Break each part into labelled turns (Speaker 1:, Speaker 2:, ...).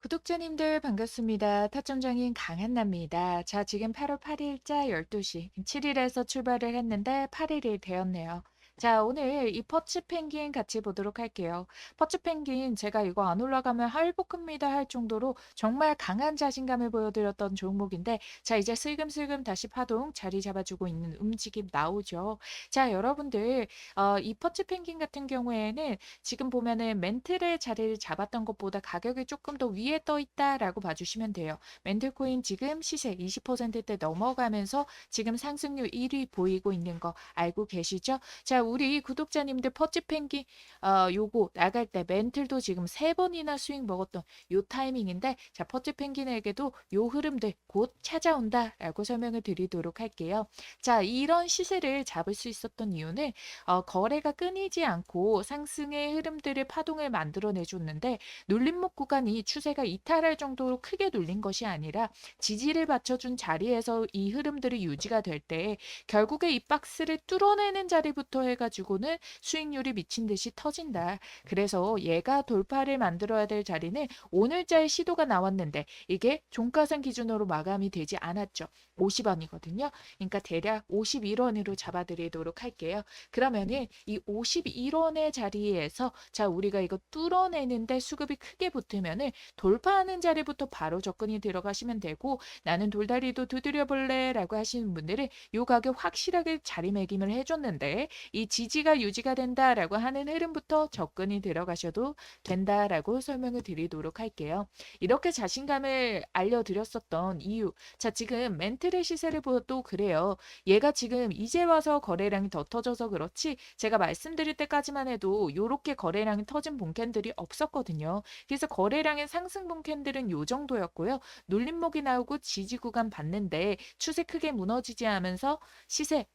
Speaker 1: 구독자님들 반갑습니다. 타점장인 강한나입니다. 자, 지금 8월 8일자 12시, 7일에서 출발을 했는데 8일이 되었네요. 자, 오늘 이 퍼치 펭귄 같이 보도록 할게요. 퍼치 펭귄 제가 이거 안 올라가면 할복합니다 할 정도로 정말 강한 자신감을 보여드렸던 종목인데 자, 이제 슬금슬금 다시 파동 자리 잡아주고 있는 움직임 나오죠. 자, 여러분들 어, 이 퍼치 펭귄 같은 경우에는 지금 보면은 멘틀의 자리를 잡았던 것보다 가격이 조금 더 위에 떠 있다라고 봐주시면 돼요. 멘틀 코인 지금 시세 20%대 넘어가면서 지금 상승률 1위 보이고 있는 거 알고 계시죠? 자, 우리 구독자님들 퍼치 펭귄 어, 요거 나갈 때 멘틀도 지금 세 번이나 스윙 먹었던 요 타이밍인데 자, 퍼치 펭귄에게도 요 흐름들 곧 찾아온다라고 설명을 드리도록 할게요. 자, 이런 시세를 잡을 수 있었던 이유는 어, 거래가 끊이지 않고 상승의 흐름들을 파동을 만들어내 줬는데 눌림목 구간이 추세가 이탈할 정도로 크게 눌린 것이 아니라 지지를 받쳐준 자리에서 이 흐름들이 유지가 될 때 결국에 이 박스를 뚫어내는 자리부터 해 가지고는 수익률이 미친 듯이 터진다. 그래서 얘가 돌파를 만들어야 될 자리는 오늘자의 시도가 나왔는데 이게 종가상 기준으로 마감이 되지 않았죠. 50원이거든요. 그러니까 대략 51원으로 잡아드리도록 할게요. 그러면은 이 51원의 자리에서 자 우리가 이거 뚫어내는데 수급이 크게 붙으면은 돌파하는 자리부터 바로 접근이 들어가시면 되고 나는 돌다리도 두드려 볼래라고 하시는 분들은 요 가격 확실하게 자리매김을 해줬는데 이 지지가 유지가 된다라고 하는 흐름부터 접근이 들어가셔도 된다라고 설명을 드리도록 할게요. 이렇게 자신감을 알려드렸었던 이유. 자 지금 멘틀의 시세를 보도 그래요. 얘가 지금 이제 와서 거래량이 더 터져서 그렇지 제가 말씀드릴 때까지만 해도 요렇게 거래량이 터진 본캔들이 없었거든요. 그래서 거래량의 상승 본캔들은 요 정도였고요. 눌림목이 나오고 지지 구간 봤는데 추세 크게 무너지지 하면서 시세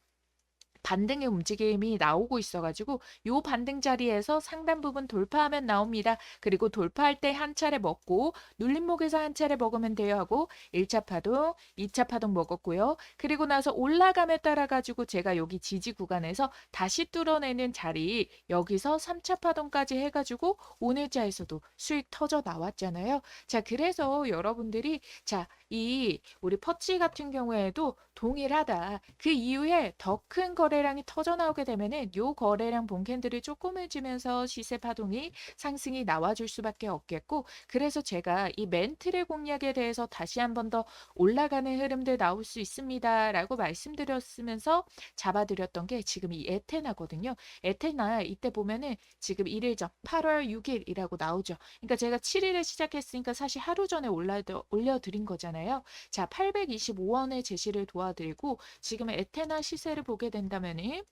Speaker 1: 반등의 움직임이 나오고 있어가지고 요 반등 자리에서 상단 부분 돌파하면 나옵니다. 그리고 돌파할 때 한 차례 먹고 눌림목에서 한 차례 먹으면 돼요 하고 1차 파동, 2차 파동 먹었고요. 그리고 나서 올라감에 따라 가지고 제가 여기 지지 구간에서 다시 뚫어내는 자리 여기서 3차 파동까지 해가지고 오늘자에서도 수익 터져 나왔잖아요. 자 그래서 여러분들이 자 이 우리 퍼치 같은 경우에도 동일하다. 그 이후에 더 큰 거래량이 터져 나오게 되면은 요 거래량 본캔들이 조그매지면서 시세 파동이 상승이 나와줄 수밖에 없겠고 그래서 제가 이 멘틀의 공략에 대해서 다시 한 번 더 올라가는 흐름들 나올 수 있습니다라고 말씀드렸으면서 잡아드렸던 게 지금 이 에테나거든요. 에테나 이때 보면은 지금 1일 전 8월 6일이라고 나오죠. 그러니까 제가 7일에 시작했으니까 사실 하루 전에 올라 올려드린 거잖아요. 자, 825원의 제시를 도와 드리고 지금 에테나 시세를 보게 된다면은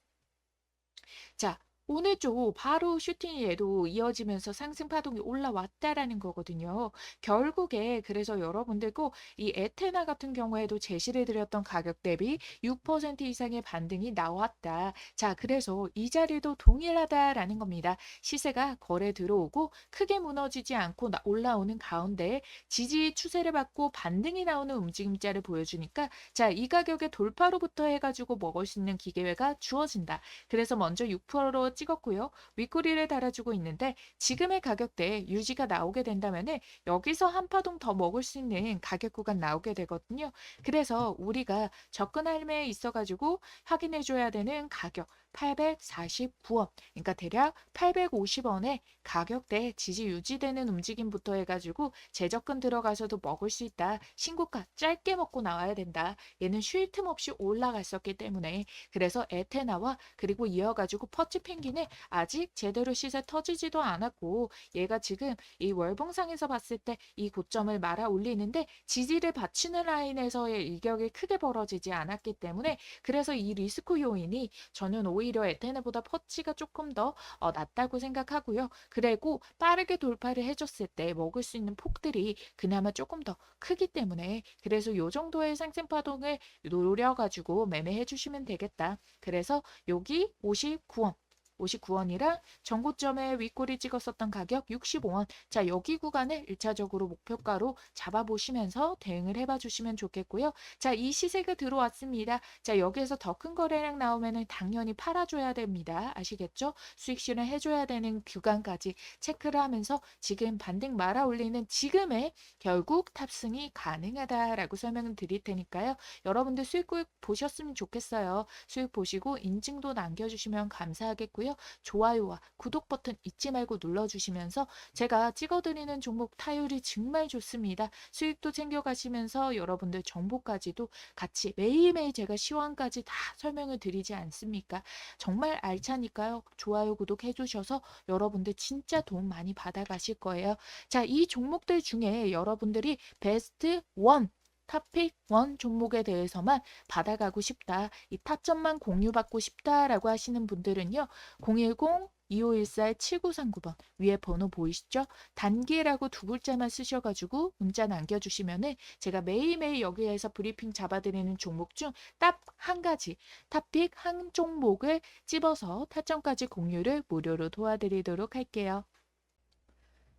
Speaker 1: 자, 오늘 좀 바로 슈팅이 얘도 이어지면서 상승 파동이 올라왔다라는 거거든요. 결국에 그래서 여러분들 꼭 이 에테나 같은 경우에도 제시를 드렸던 가격 대비 6% 이상의 반등이 나왔다. 자, 그래서 이 자리도 동일하다라는 겁니다. 시세가 거래 들어오고 크게 무너지지 않고 나- 올라오는 가운데 지지 추세를 받고 반등이 나오는 움직임자를 보여주니까 자, 이 가격의 돌파로부터 해가지고 먹을 수 있는 기회가 주어진다. 그래서 먼저 6% 찍었고요. 윗꼬리를 달아주고 있는데 지금의 가격대 유지가 나오게 된다면 은 여기서 한 파동 더 먹을 수 있는 가격 구간 나오게 되거든요. 그래서 우리가 접근함에 있어가지고 확인해 줘야 되는 가격 849원. 그러니까 대략 850원에 가격대 지지 유지되는 움직임부터 해가지고 재접근 들어가서도 먹을 수 있다. 신고가 짧게 먹고 나와야 된다. 얘는 쉴 틈 없이 올라갔었기 때문에 그래서 에테나와 그리고 이어가지고 퍼치 펭귄은 아직 제대로 시세 터지지도 않았고 얘가 지금 이 월봉상에서 봤을 때 이 고점을 말아 올리는데 지지를 받치는 라인에서의 일격이 크게 벌어지지 않았기 때문에 그래서 이 리스크 요인이 저는 오히려 에테나보다 퍼치가 조금 더 어, 낫다고 생각하고요. 그리고 빠르게 돌파를 해줬을 때 먹을 수 있는 폭들이 그나마 조금 더 크기 때문에 그래서 요 정도의 상승 파동을 노려가지고 매매해 주시면 되겠다. 그래서 여기 59원 59원이랑 전고점에 윗골이 찍었었던 가격 65원. 자, 여기 구간을 1차적으로 목표가로 잡아보시면서 대응을 해봐 주시면 좋겠고요. 자, 이 시세가 들어왔습니다. 자, 여기에서 더 큰 거래량 나오면은 당연히 팔아줘야 됩니다. 아시겠죠? 수익 실현 해줘야 되는 구간까지 체크를 하면서 지금 반등 말아 올리는 지금에 결국 탑승이 가능하다라고 설명을 드릴 테니까요. 여러분들 수익 꼭 보셨으면 좋겠어요. 수익 보시고 인증도 남겨주시면 감사하겠고요. 좋아요와 구독 버튼 잊지 말고 눌러주시면서 제가 찍어드리는 종목 타율이 정말 좋습니다. 수익도 챙겨가시면서 여러분들 정보까지도 같이 매일매일 제가 시황까지 다 설명을 드리지 않습니까? 정말 알차니까요. 좋아요, 구독 해주셔서 여러분들 진짜 도움 많이 받아가실 거예요. 자, 이 종목들 중에 여러분들이 베스트 원 탑픽 원 종목에 대해서만 받아가고 싶다. 이 타점만 공유받고 싶다라고 하시는 분들은요. 010 2514-7939번 위에 번호 보이시죠? 단기라고 두 글자만 쓰셔가지고 문자 남겨주시면은 제가 매일매일 여기에서 브리핑 잡아드리는 종목 중 딱 한 가지 탑픽 한 종목을 집어서 타점까지 공유를 무료로 도와드리도록 할게요.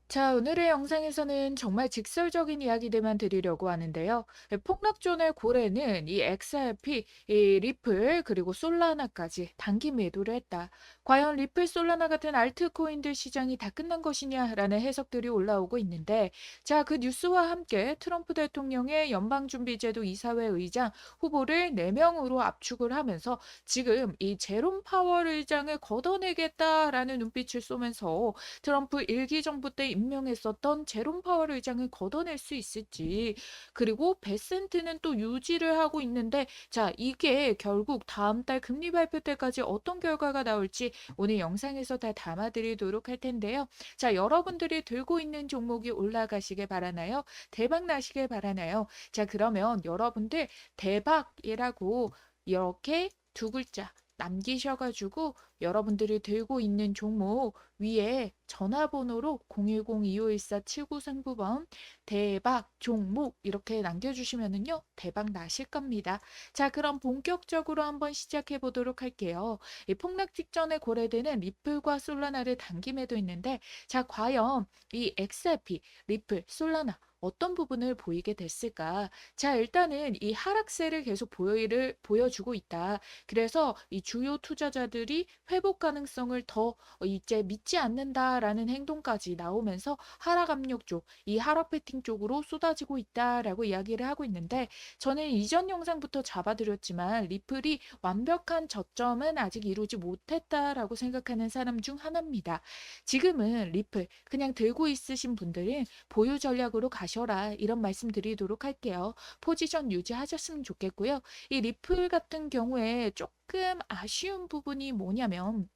Speaker 1: 자, 오늘의 영상에서는 정말 직설적인 이야기들만 드리려고 하는데요. 예, 폭락존의 고래는 이 XRP, 이 리플, 그리고 솔라나까지 단기 매도를 했다. 과연 리플, 솔라나 같은 알트코인들 시장이 다 끝난 것이냐라는 해석들이 올라오고 있는데, 자, 그 뉴스와 함께 트럼프 대통령의 연방준비제도 이사회 의장 후보를 4명으로 압축을 하면서 지금 이 제롬 파월 의장을 걷어내겠다라는 눈빛을 쏘면서 트럼프 일기 정부 때 임명했었던 제롬 파월 의장을 걷어낼 수 있을지 그리고 베센트는 또 유지를 하고 있는데 자 이게 결국 다음 달 금리 발표 때까지 어떤 결과가 나올지 오늘 영상에서 다 담아드리도록 할 텐데요. 자 여러분들이 들고 있는 종목이 올라가시길 바라나요? 대박 나시길 바라나요? 자 그러면 여러분들 대박이라고 이렇게 두 글자 남기셔가지고 여러분들이 들고 있는 종목 위에 전화번호로 010-2514-7939번 대박 종목 이렇게 남겨주시면은요 대박 나실 겁니다. 자 그럼 본격적으로 한번 시작해 보도록 할게요. 이 폭락 직전에 고려되는 리플과 솔라나를 매도 있는데 자 과연 이 XRP, 리플, 솔라나 어떤 부분을 보이게 됐을까? 자, 일단은 이 하락세를 계속 보여를, 보여주고 있다. 그래서 이 주요 투자자들이 회복 가능성을 더 이제 믿지 않는다라는 행동까지 나오면서 하락 압력 쪽, 이 하락 패팅 쪽으로 쏟아지고 있다라고 이야기를 하고 있는데 저는 이전 영상부터 잡아드렸지만 리플이 완벽한 저점은 아직 이루지 못했다라고 생각하는 사람 중 하나입니다. 지금은 리플 그냥 들고 있으신 분들은 보유 전략으로 가 셔라 이런 말씀 드리도록 할게요. 포지션 유지하셨으면 좋겠고요. 이 리플 같은 경우에 조금 아쉬운 부분이 뭐냐면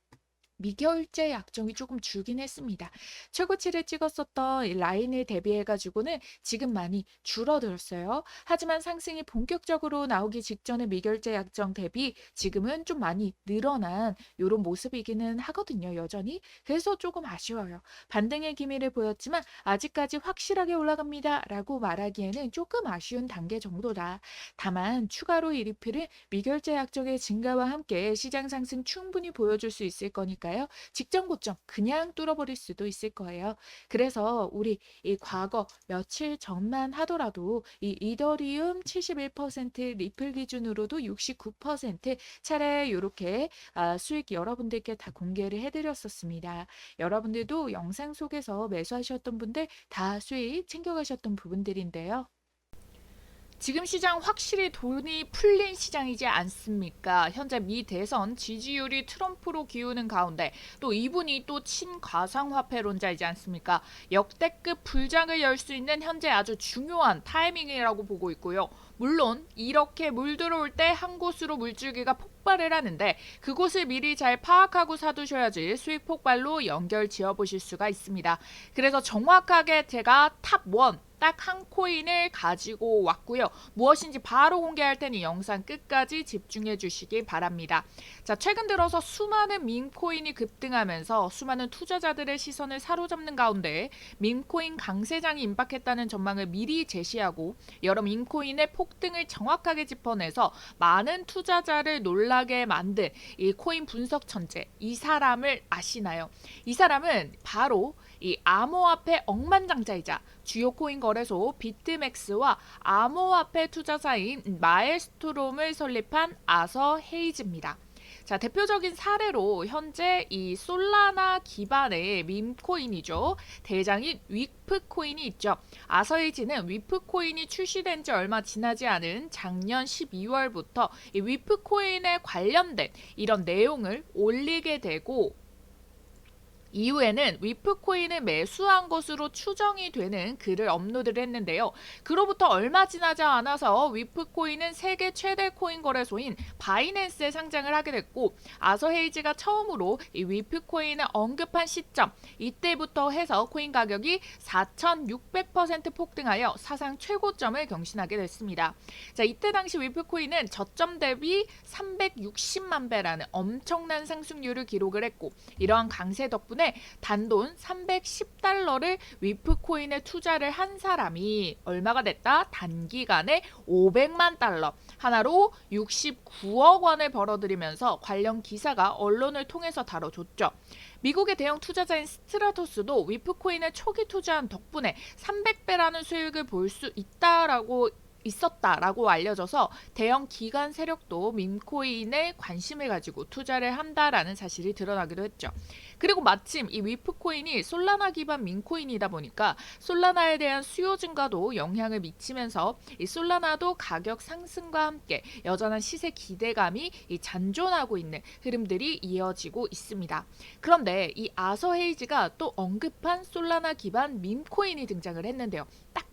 Speaker 1: 미결제 약정이 조금 줄긴 했습니다. 최고치를 찍었었던 이 라인을 대비해가지고는 지금 많이 줄어들었어요. 하지만 상승이 본격적으로 나오기 직전에 미결제 약정 대비 지금은 좀 많이 늘어난 이런 모습이기는 하거든요. 여전히. 그래서 조금 아쉬워요. 반등의 기미를 보였지만 아직까지 확실하게 올라갑니다. 라고 말하기에는 조금 아쉬운 단계 정도다. 다만 추가로 이 리필은 미결제 약정의 증가와 함께 시장 상승 충분히 보여줄 수 있을 거니까 있을까요? 직전 고점 그냥 뚫어버릴 수도 있을 거예요. 그래서 우리 이 과거 며칠 전만 하더라도 이 이더리움 71% 리플 기준으로도 69% 차례 이렇게 아, 수익 여러분들께 다 공개를 해드렸었습니다. 여러분들도 영상 속에서 매수하셨던 분들 다 수익 챙겨가셨던 부분들인데요. 지금 시장 확실히 돈이 풀린 시장이지 않습니까? 현재 미 대선 지지율이 트럼프로 기우는 가운데 또 이분이 또 친가상화폐론자이지 않습니까? 역대급 불장을 열 수 있는 현재 아주 중요한 타이밍이라고 보고 있고요. 물론 이렇게 물 들어올 때 한 곳으로 물줄기가 폭발을 하는데 그곳을 미리 잘 파악하고 사두셔야지 수익 폭발로 연결 지어 보실 수가 있습니다. 그래서 정확하게 제가 탑 1, 딱 한 코인을 가지고 왔고요. 무엇인지 바로 공개할 테니 영상 끝까지 집중해 주시기 바랍니다. 자, 최근 들어서 수많은 밈코인이 급등하면서 수많은 투자자들의 시선을 사로잡는 가운데 밈코인 강세장이 임박했다는 전망을 미리 제시하고 여러 밈코인의 폭등을 정확하게 짚어내서 많은 투자자를 놀라게 만든 이 코인 분석 천재 이 사람을 아시나요? 이 사람은 바로 이 암호화폐 억만장자이자 주요 코인 거래소 비트맥스와 암호화폐 투자사인 마엘스트롬을 설립한 아서 헤이즈입니다. 자, 대표적인 사례로 현재 이 솔라나 기반의 밈코인이죠. 대장인 위프코인이 있죠. 아서헤이지는 위프코인이 출시된 지 얼마 지나지 않은 작년 12월부터 이 위프코인에 관련된 이런 내용을 올리게 되고 이후에는 위프코인을 매수한 것으로 추정이 되는 글을 업로드를 했는데요. 그로부터 얼마 지나지 않아서 위프코인은 세계 최대 코인 거래소인 바이낸스에 상장을 하게 됐고 아서 헤이즈가 처음으로 이 위프코인을 언급한 시점 이때부터 해서 코인 가격이 4,600% 폭등하여 사상 최고점을 경신하게 됐습니다. 자 이때 당시 위프코인은 저점 대비 360만 배라는 엄청난 상승률을 기록을 했고 이러한 강세 덕분에 단돈 310달러를 위프코인에 투자를 한 사람이 얼마가 됐다? 단기간에 500만 달러 하나로 69억 원을 벌어들이면서 관련 기사가 언론을 통해서 다뤄줬죠. 미국의 대형 투자자인 스트라토스도 위프코인에 초기 투자한 덕분에 300배라는 수익을 볼 수 있다라고 있었다라고 알려져서 대형 기관 세력도 밈코인에 관심을 가지고 투자를 한다라는 사실이 드러나기도 했죠. 그리고 마침 이 위프코인이 솔라나 기반 민코인이다 보니까 솔라나에 대한 수요 증가도 영향을 미치면서 이 솔라나도 가격 상승과 함께 여전한 시세 기대감이 이 잔존하고 있는 흐름들이 이어지고 있습니다. 그런데 이 아서 헤이즈가 또 언급한 솔라나 기반 밈코인이 등장을 했는데요.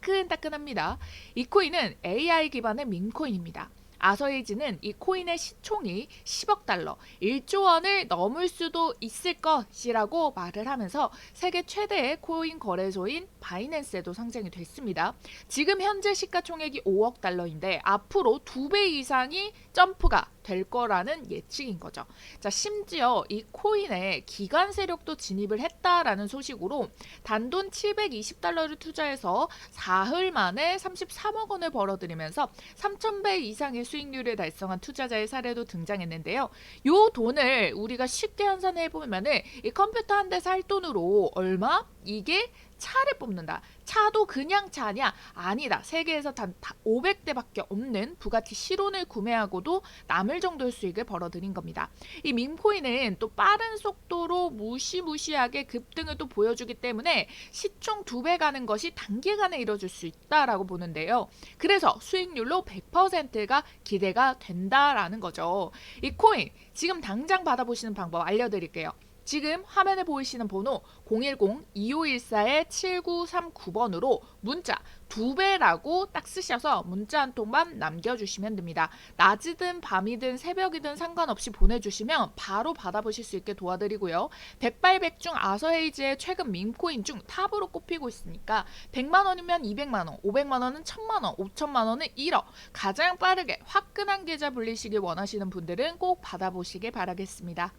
Speaker 1: 따끈따끈합니다. 이 코인은 AI 기반의 밈코인입니다. 아서헤이즈는 이 코인의 시총이 10억 달러, 1조 원을 넘을 수도 있을 것이라고 말을 하면서 세계 최대의 코인 거래소인 바이낸스에도 상장이 됐습니다. 지금 현재 시가총액이 5억 달러인데 앞으로 두배 이상이 점프가 될 거라는 예측인 거죠. 자, 심지어 이 코인에 기관 세력도 진입을 했다라는 소식으로 단돈 720달러를 투자해서 사흘 만에 33억 원을 벌어들이면서 3,000배 이상의 수익률을 달성한 투자자의 사례도 등장했는데요. 요 돈을 우리가 쉽게 환산해 보면은 이 컴퓨터 한 대 살 돈으로 얼마? 이게 차를 뽑는다. 차도 그냥 차냐? 아니다. 세계에서 단 500대밖에 없는 부가티 시론을 구매하고도 남을 정도의 수익을 벌어들인 겁니다. 이 밈코인은 또 빠른 속도로 무시무시하게 급등을 또 보여주기 때문에 시총 두 배 가는 것이 단기간에 이뤄질 수 있다라고 보는데요. 그래서 수익률로 100%가 기대가 된다라는 거죠. 이 코인 지금 당장 받아보시는 방법 알려드릴게요. 지금 화면에 보이시는 번호 010-2514-7939번으로 문자 두 배라고 딱 쓰셔서 문자 한 통만 남겨주시면 됩니다. 낮이든 밤이든 새벽이든 상관없이 보내주시면 바로 받아보실 수 있게 도와드리고요. 백발백중 아서헤이즈의 최근 밈코인 중 탑으로 꼽히고 있으니까 100만 원이면 200만 원, 500만 원은 1000만 원, 5천만 원은 1억 가장 빠르게 화끈한 계좌 불리시길 원하시는 분들은 꼭 받아보시길 바라겠습니다.